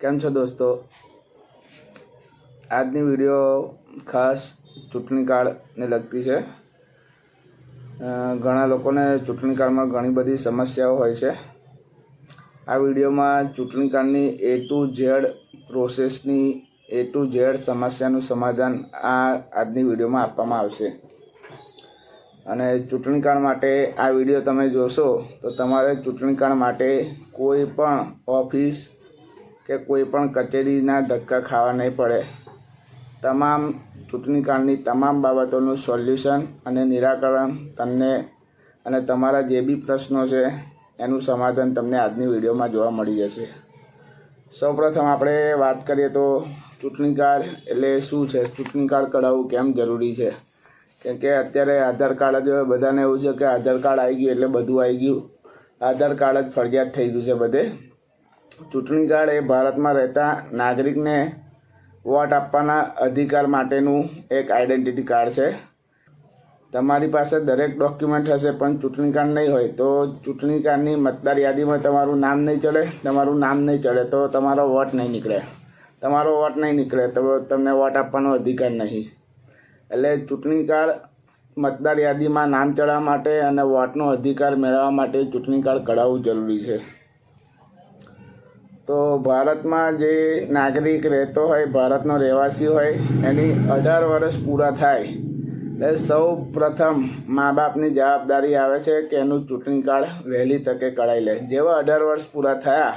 કેમ છો દોસ્તો? આજની વીડિયો ખાસ ચૂંટણી કાર્ડને લગતી છે. ઘણા લોકોને ચૂંટણી કાર્ડમાં ઘણી બધી સમસ્યાઓ હોય છે. આ વિડીયોમાં ચૂંટણી કાર્ડની એ ટુ ઝેડ પ્રોસેસની એ ટુ ઝેડ સમસ્યાનું સમાધાન આ આજની વિડીયોમાં આપવામાં આવશે. અને ચૂંટણી કાર્ડ માટે આ વીડિયો તમે જોશો તો તમારે ચૂંટણી કાર્ડ માટે કોઈ પણ ઓફિસ કે કોઈ પણ કચેરીના ધક્કા ખાવા નહીં પડે. તમામ ચૂંટણી કાર્ડની તમામ બાબતોનું સોલ્યુશન અને નિરાકરણ તમને અને તમારા જે બી પ્રશ્નો છે, એનું સમાધાન તમને આજની વિડીયોમાં જોવા મળી જશે. સૌપ્રથમ આપણે વાત કરીએ તો ચૂંટણી કાર્ડ એટલે શું છે? ચૂંટણી કાર્ડ કઢાવવું કેમ જરૂરી છે? કેમ કે અત્યારે આધાર કાર્ડ જ બધાને એવું છે કે આધાર કાર્ડ આવી ગયું એટલે બધું આવી ગયું. આધાર કાર્ડ જ ફરજિયાત થઈ ગયું છે બધે. ચૂંટણી કાર્ડ એ ભારતમાં રહેતા નાગરિકને વોટ આપવાના અધિકાર માટેનું એક આઈડેન્ટિટી કાર્ડ છે. તમારી પાસે દરેક ડોક્યુમેન્ટ હશે, પણ ચૂંટણી કાર્ડ નહીં હોય તો ચૂંટણી કાર્ડની મતદાર યાદીમાં તમારું નામ નહીં ચડે, તમારું નામ નહીં ચડે તો તમારો વોટ નહીં નીકળે. તમારો વોટ નહીં નીકળે તો તમને વોટ આપવાનો અધિકાર નહીં. એટલે ચૂંટણી કાર્ડ મતદાર યાદીમાં નામ ચડાવવા માટે અને વોટનો અધિકાર મેળવવા માટે ચૂંટણી કાર્ડ કઢાવવું જરૂરી છે. તો ભારતમાં જે નાગરિક રહેતો હોય, ભારતનો રહેવાસી હોય, એની અઢાર વર્ષ પૂરા થાય. એટલે સૌ પ્રથમ મા બાપની જવાબદારી આવે છે કે એનું ચૂંટણી કાર્ડ વહેલી તકે કઢાઈ લે. જેવા અઢાર વર્ષ પૂરા થયા,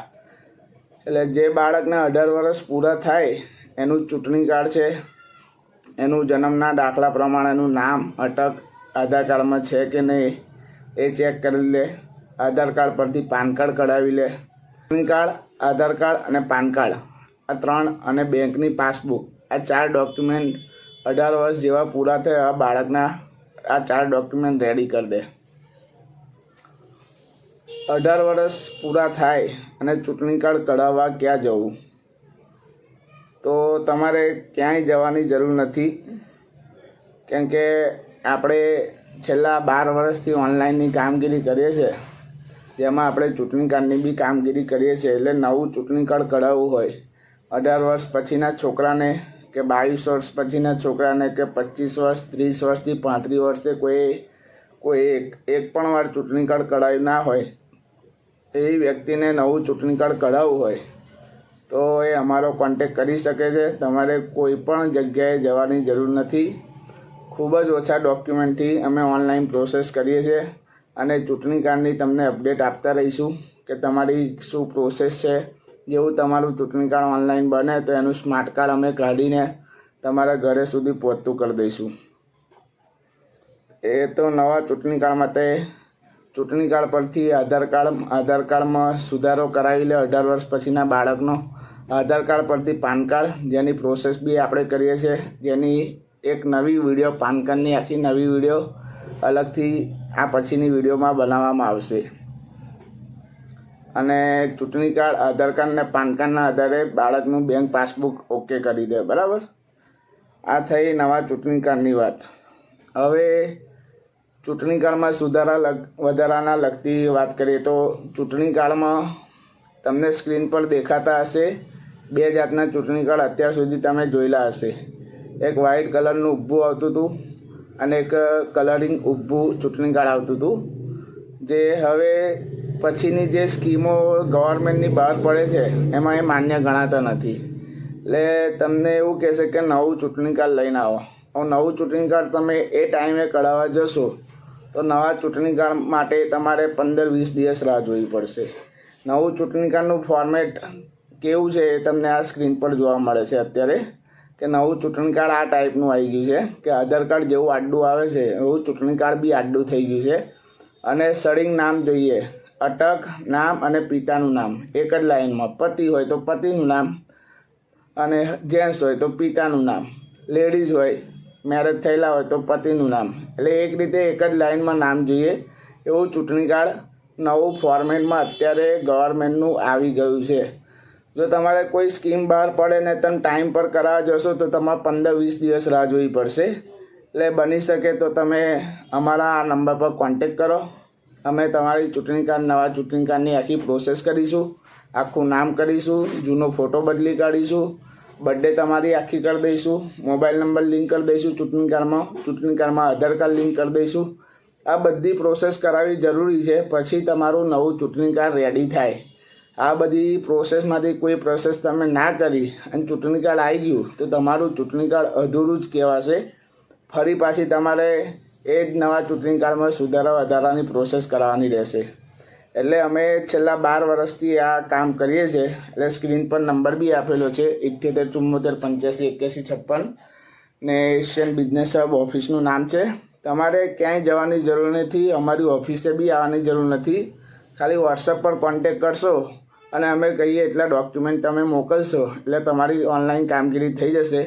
એટલે જે બાળકને અઢાર વર્ષ પૂરા થાય, એનું ચૂંટણી કાર્ડ છે. એનું જન્મના દાખલા પ્રમાણેનું નામ, અટક, આધાર કાર્ડમાં છે કે નહીં, એ ચેક કરી લે. આધાર કાર્ડ પરથી પાન કાર્ડ કઢાવી લે. ચૂંટણી કાર્ડ આધાર કાર્ડ અને પાન કાર્ડ. આ ત્રણ અને બેંકની પાસબુક. આ ચાર ડોક્યુમેન્ટ અઢાર વર્ષ જેવા પૂરા થયા બાળકના આ ચાર ડોક્યુમેન્ટ રેડી કરી દે. અઢાર વર્ષ પૂરા થાય અને ચૂંટણી કાર્ડ કઢાવવા ક્યાં જવું? તો તમારે ક્યાંય જવાની જરૂર નથી. કેમ કે આપણે છેલ્લા બાર વર્ષથી ઓનલાઈનની કામગીરી કરીએ છીએ. જેમાં આપણે ચૂંટણી કાર્ડની બી કામગીરી કરીએ છીએ એટલે નવું ચૂંટણી કાર્ડ કઢાવવું હોય. અઢાર વર્ષ પછીના છોકરાને કે બાવીસ વર્ષ પછીના છોકરાને કે પચીસ વર્ષ, ત્રીસ વર્ષથી પાંત્રીસ વર્ષે કોઈ કોઈ એક એક પણ વાર ચૂંટણી કાર્ડ કઢાવ્યું ના હોય એવી વ્યક્તિને નવું ચૂંટણી કાર્ડ કઢાવવું હોય, તો એ અમારો કોન્ટેક કરી શકે છે. તમારે કોઈ પણ જગ્યાએ જવાની જરૂર નથી. ખૂબ જ ઓછા ડોક્યુમેન્ટથી અમે ઓનલાઈન પ્રોસેસ કરીએ છીએ. અને ચૂંટણી કાર્ડની તમને અપડેટ આપતા રહીશું કે તમારી શું પ્રોસેસ છે. જેવું તમારું ચૂંટણી કાર્ડ ઓનલાઈન બને તો એનું સ્માર્ટ કાર્ડ અમે કાઢીને તમારા ઘરે સુધી પહોંચતું કરી દઈશું. એ તો નવા ચૂંટણી કાર્ડ માટે ચૂંટણી કાર્ડ પરથી આધાર કાર્ડ, આધાર કાર્ડમાં સુધારો કરાવી લે અઢાર વર્ષ પછીના બાળકનો. આધાર કાર્ડ પરથી પાન કાર્ડ, જેની પ્રોસેસ બી આપણે કરીએ છીએ. જેની એક નવી વીડિયો પાન કાર્ડની આખી નવી વીડિયો અલગથી આ પછીની વિડીયોમાં બનાવવામાં આવશે. અને ચૂંટણી કાર્ડ, આધાર કાર્ડ અને પાન કાર્ડના આધારે બાળકનું બેંક પાસબુક ઓકે કરી દે, બરાબર? આ થઈ નવા ચૂંટણી કાર્ડની વાત. હવે ચૂંટણી કાર્ડમાં સુધારા લગ, વધારાના લગતી વાત કરીએ તો ચૂંટણી કાર્ડમાં તમને સ્ક્રીન પર દેખાતા હશે, બે જાતના ચૂંટણી કાર્ડ અત્યાર સુધી તમે જોયેલા હશે. એક વ્હાઇટ કલરનું ઊભું આવતું હતું. અને એક કલરિંગ ઊભું ચૂંટણી કાર્ડ આવતું હતું. જે હવે પછીની જે સ્કીમો ગવર્મેન્ટની બહાર પડે છે, એમાં એ માન્ય ગણાતા નથી. એટલે તમને એવું કહેશે કે નવું ચૂંટણી કાર્ડ લઈને આવો. હવે નવું ચૂંટણી કાર્ડ તમે એ ટાઈમે કઢાવવા જશો, તો નવા ચૂંટણી કાર્ડ માટે તમારે પંદર વીસ દિવસ રાહ જોવી પડશે. નવું ચૂંટણી કાર્ડનું ફોર્મેટ કેવું છે એ તમને આ સ્ક્રીન પર જોવા મળે છે અત્યારે. કે નવું ચૂંટણી કાર્ડ આ ટાઈપનું આવી ગયું છે. કે આધાર કાર્ડ જેવું આડું આવે છે, એવું ચૂંટણી કાર્ડ બી આડું થઈ ગયું છે. અને સળિંગ નામ જોઈએ. અટક નામ અને પિતાનું નામ. એક જ લાઈનમાં પતિ હોય તો પતિનું નામ અને જેન્ટ્સ હોય તો પિતાનું નામ. લેડીઝ હોય મેરેજ થયેલા હોય તો પતિનું નામ. એટલે એક રીતે એક જ લાઈનમાં નામ જોઈએ. એવું ચૂંટણી કાર્ડ નવું ફોર્મેટમાં અત્યારે ગવર્મેન્ટનું આવી ગયું છે. જો તમારે કોઈ સ્કીમ બહાર પડે ને તમે ટાઈમ પર કરાવવા જશો તો તમારે પંદર વીસ દિવસ રાહ જોવી પડશે. એટલે બની શકે તો તમે અમારા આ નંબર પર કોન્ટેક કરો. અમે તમારી ચૂંટણી કાર્ડ, નવા ચૂંટણી કાર્ડની આખી પ્રોસેસ કરીશું. આખું નામ કરીશું, જૂનો ફોટો બદલી કાઢીશું. બર્થડે તમારી આખી કરી દઈશું. મોબાઈલ નંબર લિંક કરી દઈશું ચૂંટણી કાર્ડમાં. ચૂંટણી કાર્ડમાં આધાર કાર્ડ લિંક કરી દઈશું. આ બધી પ્રોસેસ કરાવવી જરૂરી છે. પછી તમારું નવું ચૂંટણી કાર્ડ રેડી થાય. આ બધી પ્રોસેસમાંથી કોઈ પ્રોસેસ તમે ના કરી અને ચૂંટણી કાર્ડ આવી ગયું, તો તમારું ચૂંટણી કાર્ડ અધૂરું જ કહેવાશે. ફરી પાછી તમારે એ જ નવા ચૂંટણી કાર્ડમાં સુધારા વધારાની પ્રોસેસ કરાવવાની રહેશે. એટલે અમે છેલ્લા બાર વર્ષથી આ કામ કરીએ છીએ, એટલે સ્ક્રીન પર નંબર બી આપેલો છે, ઇઠ્યોતેર, ચુમ્મોતેર, પંચ્યાસી, એક્યાસી, છપ્પન, ને એશિયન બિઝનેસ હબ ઓફિસનું નામ છે. તમારે ક્યાંય જવાની જરૂર નથી, અમારી ઓફિસે બી આવવાની જરૂર નથી. ખાલી વોટ્સઅપ પર કોન્ટેક કરશો અને અમે કહીએ એટલા ડોક્યુમેન્ટ તમે મોકલશો, એટલે તમારી ઓનલાઈન કામગીરી થઈ જશે.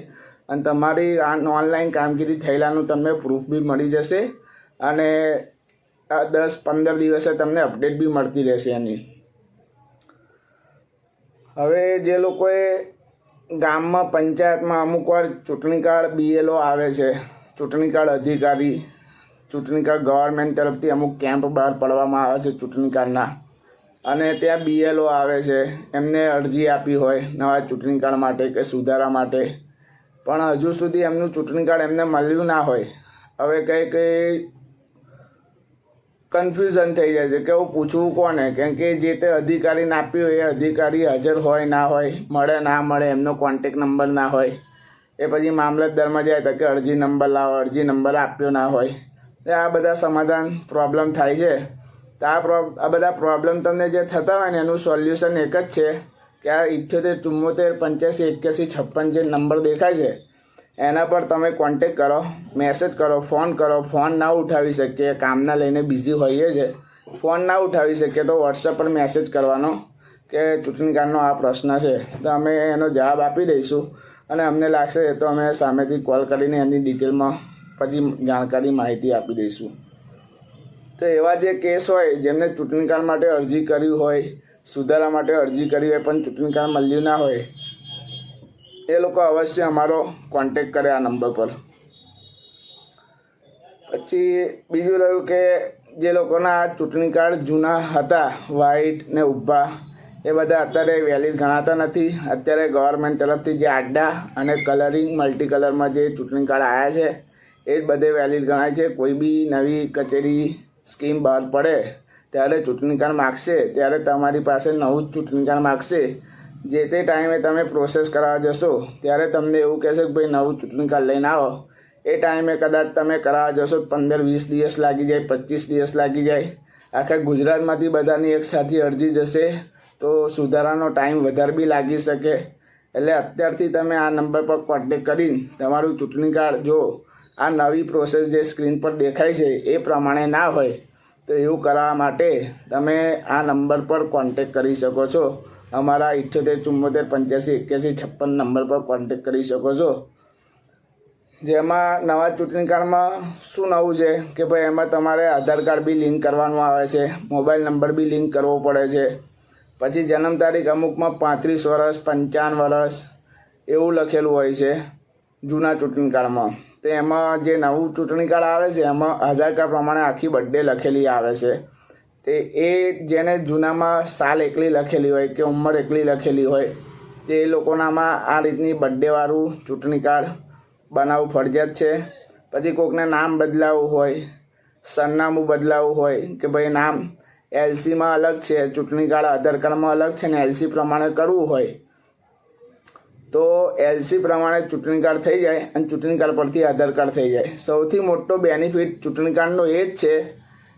અને તમારી ઓનલાઈન કામગીરી થયેલાનું તમને પ્રૂફ બી મળી જશે. અને દસ પંદર દિવસે તમને અપડેટ બી મળતી રહેશે એની. હવે જે લોકોએ ગામમાં, પંચાયતમાં અમુક વાર ચૂંટણી કાર્ડ બીએલઓ આવે છે, ચૂંટણી કાર્ડ અધિકારી, ચૂંટણી કાર્ડ ગવર્મેન્ટ તરફથી અમુક કેમ્પ બહાર પાડવામાં આવે છે ચૂંટણી કાર્ડના. અને ત્યાં બીએલઓ આવે છે. એમને અરજી આપી હોય નવા ચૂંટણી કાર્ડ માટે કે સુધારા માટે. પણ હજુ સુધી એમનું ચૂંટણી કાર્ડ એમને મળ્યું ના હોય. હવે કંઈ કંઈ કન્ફ્યુઝન થઈ જાય છે કે હું પૂછવું કોને? કેમ કે જે તે અધિકારીને આપ્યું હોય એ અધિકારી હાજર હોય ના હોય, મળે ના મળે, એમનો કોન્ટેક નંબર ના હોય. એ પછી મામલતદારમાં જાય તો કે અરજી નંબર લાવો, અરજી નંબર આપ્યો ના હોય. એ આ બધા સમાધાન પ્રોબ્લેમ થાય છે. તો આ આ બધા પ્રોબ્લેમ તમને જે થતા હોય ને એનું સોલ્યુશન એક જ છે કે આ ઇઠ્યોતેર, ચુમ્મોતેર, પંચ્યાસી, એક્યાસી, છપ્પન જે નંબર દેખાય છે, એના પર તમે કોન્ટેક કરો મેસેજ કરો ફોન કરો ફોન ના ઉઠાવી શકીએ, કામના લઈને બિઝી હોઈએ છે ફોન ના ઉઠાવી શકીએ તો વોટ્સઅપ પર મેસેજ કરવાનો કે ચૂંટણી કાર્ડનો આ પ્રશ્ન છે. તો અમે એનો જવાબ આપી દઈશું અને અમને લાગશે તો અમે સામેથી કોલ કરીને એની ડિટેલમાં પછી જાણકારી માહિતી આપી દઈશું. તો એવા જે કેસ હોય, જેમને ચૂંટણી કાર્ડ માટે અરજી કરી હોય, સુધારા માટે અરજી કરી હોય, પણ ચૂંટણી કાર્ડ મળ્યું ના હોય, એ લોકો અવશ્ય અમારો કોન્ટેક કરે આ નંબર પર. પછી બીજું રહ્યું કે જે લોકોના ચૂંટણી કાર્ડ જૂના હતા વ્હાઇટ ને ઊભા, એ બધા અત્યારે વેલિડ ગણાતા નથી. અત્યારે ગવર્મેન્ટ તરફથી જે આડા અને કલરિંગ મલ્ટી કલરમાં જે ચૂંટણી કાર્ડ આવ્યા છે, એ જ બધે વેલિડ ગણાય છે. કોઈ બી નવી કચેરી સ્કીમ બહાર પડે, ત્યારે ચૂંટણી કાર્ડ માગશે, ત્યારે તમારી પાસે નવું જ ચૂંટણી કાર્ડ માગશે. જે તે ટાઈમે તમે પ્રોસેસ કરાવવા જશો, ત્યારે તમને એવું કહેશે કે ભાઈ, નવું ચૂંટણી કાર્ડ લઈને આવો. એ ટાઈમે કદાચ તમે કરાવવા જશો પંદર વીસ દિવસ લાગી જાય, પચીસ દિવસ લાગી જાય. આખા ગુજરાતમાંથી બધાની એક સાથે અરજી જશે, તો સુધારાનો ટાઈમ વધારે બી લાગી શકે. એટલે અત્યારથી તમે આ નંબર પર કોન્ટેક કરીને તમારું ચૂંટણી કાર્ડ જો આ નવી પ્રોસેસ જે સ્ક્રીન પર દેખાય છે, એ પ્રમાણે ના હોય, તો એવું કરાવવા માટે તમે આ નંબર પર કોન્ટેક કરી શકો છો. અમારા ઇઠ્યોતેર ચુમ્મોતેર પંચ્યાસી, એક્યાસી, છપ્પન નંબર પર કોન્ટેક કરી શકો છો. જેમાં નવા ચૂંટણી કાર્ડમાં શું નવું છે કે ભાઈ એમાં તમારે આધાર કાર્ડ બી લિંક કરવાનું આવે છે, મોબાઈલ નંબર બી લિંક કરવો પડે છે. પછી જન્મ તારીખ અમુકમાં પાંત્રીસ વર્ષ, પંચાવન વર્ષ એવું લખેલું હોય છે જૂના ચૂંટણી કાર્ડમાં. તો એમાં જે નવું ચૂંટણી કાર્ડ આવે છે, એમાં આધાર કાર્ડ પ્રમાણે આખી બર્થડે લખેલી આવે છે. તે એ જેને જૂનામાં સાલ એકલી લખેલી હોય કે ઉંમર એકલી લખેલી હોય, તે લોકોનામાં આ રીતની બર્થડેવાળું ચૂંટણી કાર્ડ બનાવવું ફરજિયાત છે. પછી કોકને નામ બદલાવવું હોય, સરનામું બદલાવવું હોય કે ભાઈ નામ એલસીમાં અલગ છે, ચૂંટણી કાર્ડ આધાર કાર્ડમાં અલગ છે ને એલસી પ્રમાણે કરવું હોય તો એલસી પ્રમાણે ચૂંટણી કાર્ડ થઈ જાય અને ચૂંટણી કાર્ડ પરથી આધાર કાર્ડ થઈ જાય. સૌથી મોટો બેનિફિટ ચૂંટણી કાર્ડનો એ જ છે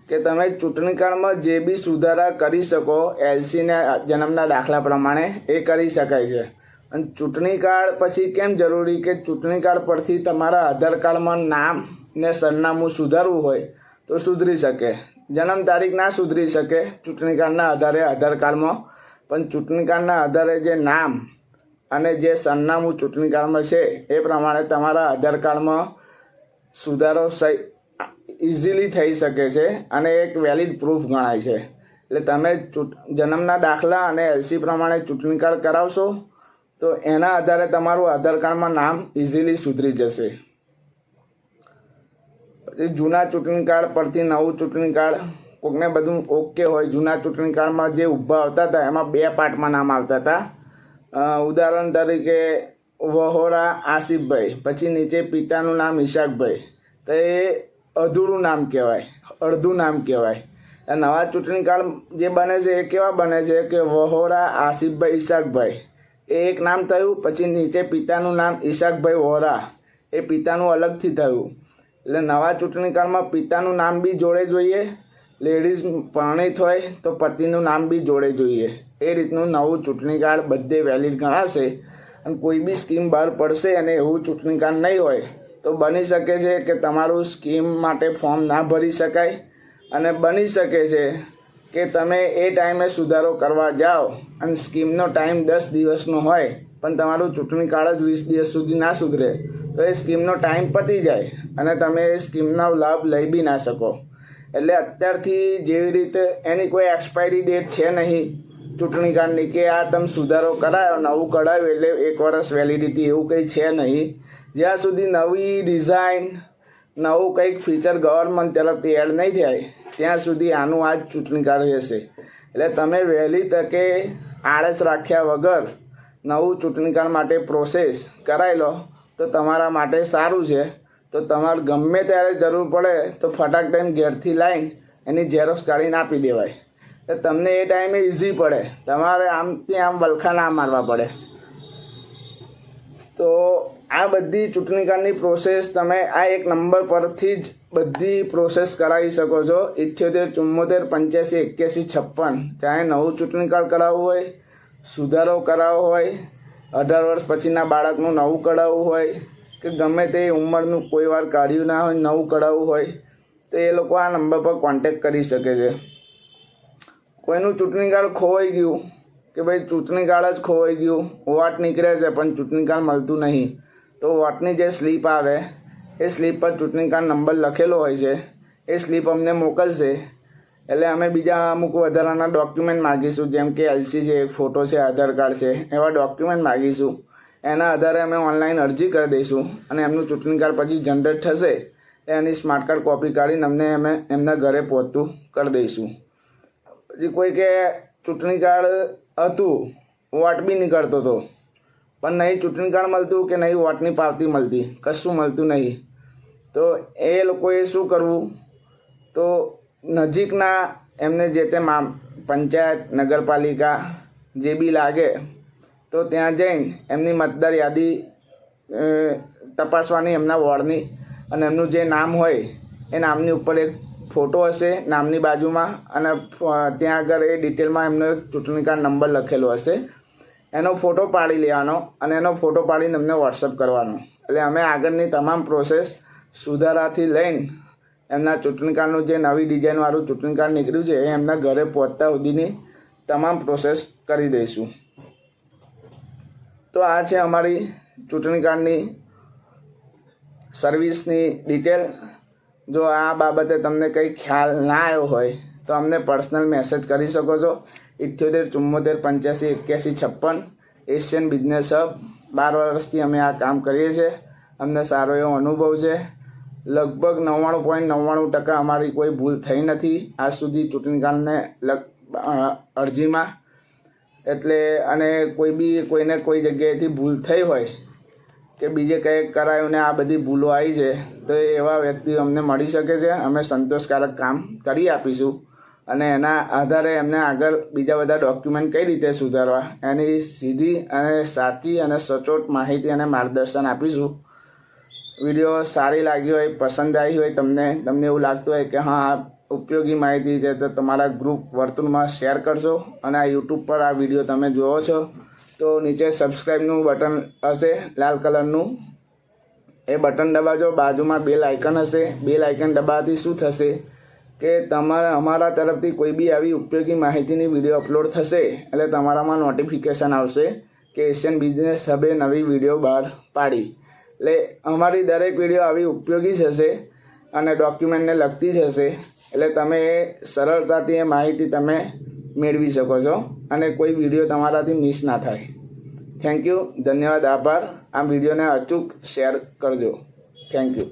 કે તમે ચૂંટણી કાર્ડમાં જે બી સુધારા કરી શકો એલસીના જન્મના દાખલા પ્રમાણે એ કરી શકાય છે. અને ચૂંટણી કાર્ડ પછી કેમ જરૂરી કે ચૂંટણી કાર્ડ પરથી તમારા આધાર કાર્ડમાં નામ ને સરનામું સુધારવું હોય તો સુધરી શકે. જન્મ તારીખ ના સુધરી શકે ચૂંટણી કાર્ડના આધારે આધાર કાર્ડમાં. પણ ચૂંટણી કાર્ડના આધારે જે નામ અને જે સરનામું ચૂંટણી કાર્ડમાં છે, એ પ્રમાણે તમારા આધાર કાર્ડમાં સુધારો ઇઝીલી થઈ શકે છે અને એક વેલિડ પ્રૂફ ગણાય છે. એટલે તમે જન્મના દાખલા અને એલસી પ્રમાણે ચૂંટણી કાર્ડ કરાવશો, તો એના આધારે તમારું આધાર કાર્ડમાં નામ ઇઝીલી સુધરી જશે. પછી જૂના ચૂંટણી કાર્ડ પરથી નવું ચૂંટણી કાર્ડ, કોકને બધું ઓકે હોય, જૂના ચૂંટણી કાળમાં જે ઊભા આવતા હતા, એમાં બે પાર્ટમાં નામ આવતા હતા. ઉદાહરણ તરીકે વહોરા આસિફભાઈ, પછી નીચે પિતાનું નામ ઈશાકભાઈ. તો એ અધૂરું નામ કહેવાય, અડધું નામ કહેવાય. નવા ચૂંટણી કાળ જે બને છે, એ કેવા બને છે કે વહોરા આસિફભાઈ, ઈશાકભાઈ. એ એક નામ થયું, પછી નીચે પિતાનું નામ ઈશાકભાઈ વહોરા એ પિતાનું અલગથી થયું. એટલે નવા ચૂંટણી કાળમાં પિતાનું નામ બી જોડે જોઈએ, લેડીઝ પરણિત હોય તો પતિનું નામ બી જોડે જોઈએ. એ રીતનું નવું ચૂંટણી કાર્ડ બધે વેલિડ ગણાશે અને કોઈ બી સ્કીમ બહાર પડશે અને એવું ચૂંટણી કાર્ડ નહીં હોય, તો બની શકે છે કે તમારું સ્કીમ માટે ફોર્મ ના ભરી શકાય અને બની શકે છે કે તમે એ ટાઈમે સુધારો કરવા જાઓ અને સ્કીમનો ટાઈમ દસ દિવસનો હોય, પણ તમારું ચૂંટણી કાર્ડ જ વીસ દિવસ સુધી ના સુધરે, તો એ સ્કીમનો ટાઈમ પતી જાય અને તમે એ સ્કીમનો લાભ લઈ બી ના શકો. એટલે અત્યારથી જેવી રીતે એની કોઈ એક્સપાયરી ડેટ છે નહીં ચૂંટણી કાર્ડની કે આ તમે સુધારો કરાયો, નવું કઢાવ્યું એટલે એક વર્ષ વેલિડિટી એવું કંઈ છે નહીં. જ્યાં સુધી નવી ડિઝાઇન નવું કંઈક ફીચર ગવર્મેન્ટ તરફથી એડ નહીં થાય, ત્યાં સુધી આનું આ જ ચૂંટણી કાર્ડ રહેશે. એટલે તમે વહેલી તકે આળસ રાખ્યા વગર નવું ચૂંટણી કાર્ડ માટે પ્રોસેસ કરાવી લો, તો તમારા માટે સારું છે. તો તમારે ગમે ત્યારે જરૂર પડે, તો ફટાક ટાઈમ ઘેરથી લાવીને એની ઝેરોક્ષ કાઢીને આપી દેવાય. તો તમને એ ટાઈમે ઇઝી પડે. તમારે આમથી આમ વલખા ના મારવા પડે. તો આ બધી ચૂંટણી કાર્ડની પ્રોસેસ તમે આ એક નંબર પરથી જ બધી પ્રોસેસ કરાવી શકો છો. ઇઠ્યોતેર ચુમ્મોતેર પંચ્યાસી, એક્યાસી, છપ્પન. ચાહે નવું ચૂંટણી કાર્ડ કરાવવું હોય, સુધારો કરાવવો હોય, અઢાર વર્ષ પછીના બાળકનું નવું કઢાવવું હોય, કે ગમે તે ઉંમરનું કોઈ વાર કાઢ્યું ના હોય, નવું કઢાવવું હોય, તો એ લોકો આ નંબર પર કોન્ટેક કરી શકે છે. કોઈનું ચૂંટણી કાર્ડ ખોવાઈ ગયું કે ભાઈ ચૂંટણી કાર્ડ જ ખોવાઈ ગયું વોટ નીકળે છે, પણ ચૂંટણી કાર્ડ મળતું નહીં. તો વોટની જે સ્લીપ આવે, એ સ્લીપ પર ચૂંટણી કાર્ડ નંબર લખેલો હોય છે. એ સ્લીપ અમને મોકલશે. એટલે અમે બીજા અમુક વધારાના ડોક્યુમેન્ટ માગીશું, જેમ કે એલસી છે ફોટો છે, આધાર કાર્ડ છે, એવા ડોક્યુમેન્ટ માગીશું. એના આધારે અમે ઓનલાઈન અરજી કરી દઈશું અને એમનું ચૂંટણી કાર્ડ પછી જનરેટ થશે એની સ્માર્ટ કાર્ડ કોપી કાઢીને અમને અમે એમના ઘરે પહોંચતું કરી દઈશું. પછી કોઈ કે ચૂંટણી કાર્ડ હતું, વોટ બી નીકળતો હતો પણ નહીં ચૂંટણી કાર્ડ મળતું કે નહીં વોટની પાવતી મળતી? કશું મળતું નહીં. તો એ લોકોએ શું કરવું? તો નજીકના એમને જે તે મા, પંચાયત, નગરપાલિકા જે બી લાગે, તો ત્યાં જઈને એમની મતદાર યાદી તપાસવાની એમના વોર્ડની અને એમનું જે નામ હોય, એ નામની ઉપર એક ફોટો હશે નામની બાજુમાં અને ત્યાં આગળ એ ડિટેલમાં એમનો એક ચૂંટણી કાર્ડ નંબર લખેલો હશે. એનો ફોટો પાડી લેવાનો અને એનો ફોટો પાડીને અમને વોટ્સઅપ કરવાનો. એટલે અમે આગળની તમામ પ્રોસેસ સુધારાથી લઈને એમના ચૂંટણી કાર્ડનું જે નવી ડિઝાઇનવાળું ચૂંટણી કાર્ડ નીકળ્યું છે, એ એમના ઘરે પહોંચતા સુધીની તમામ પ્રોસેસ કરી દઈશું. તો આ છે અમારી ચૂંટણી કાર્ડની સર્વિસની ડિટેલ જો આ બાબતે તમને કંઈ ખ્યાલ ના આવ્યો હોય, તો અમને પર્સનલ મેસેજ કરી શકો છો. ઇઠ્યોતેર, ચુમ્મોતેર, પંચ્યાસી, એક્યાસી, છપ્પન એશિયન બિઝનેસ હબ બાર વર્ષથી અમે આ કામ કરીએ છીએ. અમને સારો એવો અનુભવ છે. લગભગ નવ્વાણું પોઈન્ટ નવ્વાણું ટકા અમારી કોઈ ભૂલ થઈ નથી. આજ સુધી ચૂંટણીકાળને લગ અરજીમાં. એટલે, અને કોઈ બી કોઈને કોઈ જગ્યાએથી ભૂલ થઈ હોય કે બીજે કંઈક કરાયું ને આ બધી ભૂલો આવી છે, તો એવા વ્યક્તિઓ અમને મળી શકે છે. અમે સંતોષકારક કામ કરી આપીશું. અને એના આધારે એમને આગળ બીજા બધા ડોક્યુમેન્ટ કઈ રીતે સુધારવા, એની સીધી અને સાચી અને સચોટ માહિતી અને માર્ગદર્શન આપીશું. વીડિયો સારી લાગી હોય, પસંદ આવી હોય તમને તમને એવું લાગતું હોય કે હા ઉપયોગી માહિતી છે, તો તમારા ગ્રુપ વર્તુળમાં શેર કરશો અને આ યુટ્યુબ પર આ વીડિયો તમે જુઓ છો. તો નીચે સબસ્ક્રાઈબનું બટન હશે, લાલ કલરનું એ બટન દબાજો, બાજુમાં બેલ આઇકન હશે. બેલ આઇકન દબાવવાથી શું થશે કે તમારા, અમારા તરફથી કોઈ બી આવી ઉપયોગી માહિતીની વીડિયો અપલોડ થશે, એટલે તમારામાં નોટિફિકેશન આવશે કે એશિયન બિઝનેસ હબે નવી વીડિયો બહાર પાડી. એટલે અમારી દરેક વીડિયો આવી ઉપયોગી હશે અને ડોક્યુમેન્ટને લગતી જ હશે. એટલે તમે એ સરળતાથી એ માહિતી તમે મેળવી શકો છો. અને કોઈ વીડિયો તમારાથી મિસ ના થાય. થેન્ક યુ ધન્યવાદ. આભાર. આ વિડીયોને અચૂક શેર કરજો. Thank you